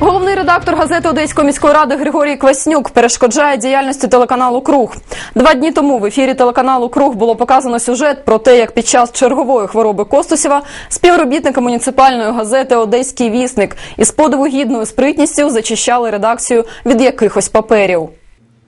Головний редактор газети Одеської міської ради Григорій Кваснюк перешкоджає діяльності телеканалу Круг. Два дні тому в ефірі телеканалу Круг було показано сюжет про те, як під час чергової хвороби Костусєва співробітники муніципальної газети Одеський вісник із подиву гідною спритністю зачищали редакцію від якихось паперів.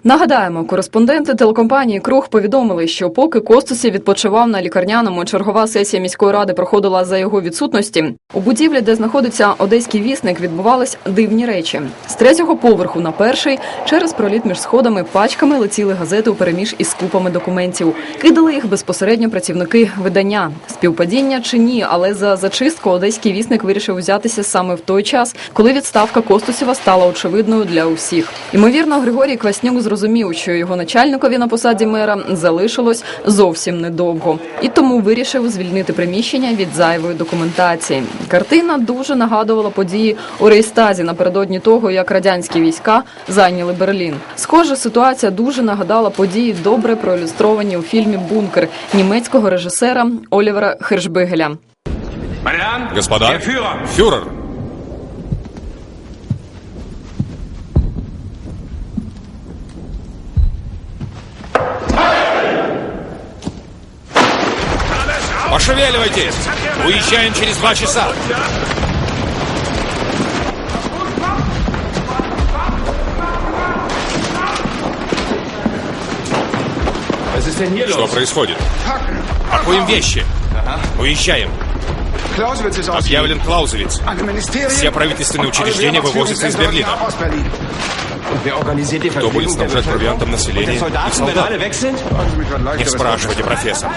Нагадаємо, кореспонденти телекомпанії Круг повідомили, що поки Костусів відпочивав на лікарняному, чергова сесія міської ради проходила за його відсутності. У будівлі, де знаходиться одеський вісник, відбувались дивні речі. З третього поверху на перший через проліт між сходами пачками летіли газети у переміж із купами документів. Кидали їх безпосередньо працівники видання. Співпадіння чи ні, але за зачистку одеський вісник вирішив взятися саме в той час, коли відставка Костусєва стала очевидною для усіх. Ймовірно, Григорій Кваснюк зрозумів, що його начальникові на посаді мера залишилось зовсім недовго, і тому вирішив звільнити приміщення від зайвої документації. Картина дуже нагадувала події у Рейстазі напередодні того, як радянські війська зайняли Берлін. Схоже, ситуація дуже нагадала події, добре проілюстровані у фільмі Бункер німецького режисера Олівера Хершбигеля. Господа, фюрер, Пошевеливайтесь! Уезжаем через два часа! Что происходит? Пакуем вещи. Уезжаем. Объявлен Клаузовиц. Все правительственные учреждения вывозятся из Берлина. Кто будет снабжать провиантом населения? Не спрашивайте, профессор.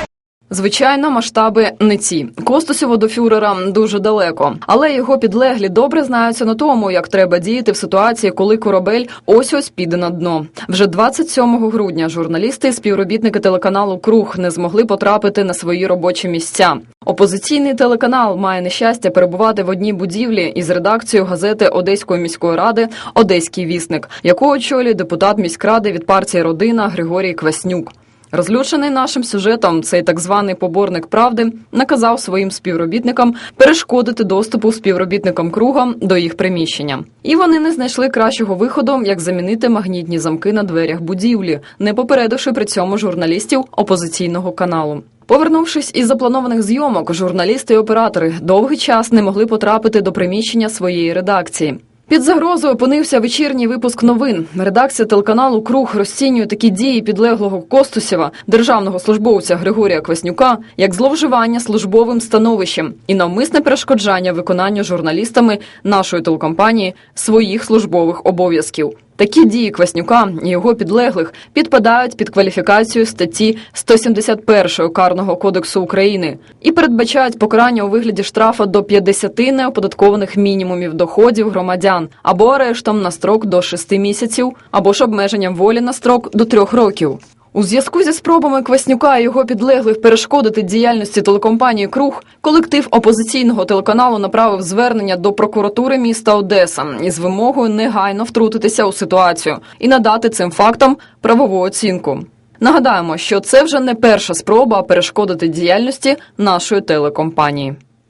Звичайно, масштаби не ці. Костусєву до фюрера дуже далеко, але його підлеглі добре знаються на тому, як треба діяти в ситуації, коли корабель ось ось піде на дно. Вже 27 грудня журналісти і співробітники телеканалу Круг не змогли потрапити на свої робочі місця. Опозиційний телеканал має нещастя перебувати в одній будівлі із редакцією газети Одеської міської ради Одеський вісник, яку очолює депутат міськради від партії Родина Григорій Кваснюк. Розлючений нашим сюжетом, цей так званий поборник правди наказав своїм співробітникам перешкодити доступу співробітникам круга до їх приміщення. І вони не знайшли кращого виходу, як замінити магнітні замки на дверях будівлі, не попередивши при цьому журналістів опозиційного каналу. Повернувшись із запланованих зйомок, журналісти і оператори довгий час не могли потрапити до приміщення своєї редакції. Під загрозою опинився вечірній випуск новин. Редакція телеканалу Круг розцінює такі дії підлеглого Костусєва, державного службовця Григорія Кваснюка, як зловживання службовим становищем і навмисне перешкоджання виконанню журналістами нашої телекомпанії своїх службових обов'язків. Такі дії Кваснюка і його підлеглих підпадають під кваліфікацію статті 171 Карного кодексу України і передбачають покарання у вигляді штрафа до 50 неоподаткованих мінімумів доходів громадян або арештом на строк до 6 місяців, або ж обмеженням волі на строк до 3 років. У зв'язку зі спробами Кваснюка і його підлеглих перешкодити діяльності телекомпанії Круг, колектив опозиційного телеканалу направив звернення до прокуратури міста Одеса із вимогою негайно втрутитися у ситуацію і надати цим фактам правову оцінку. Нагадаємо, що це вже не перша спроба перешкодити діяльності нашої телекомпанії.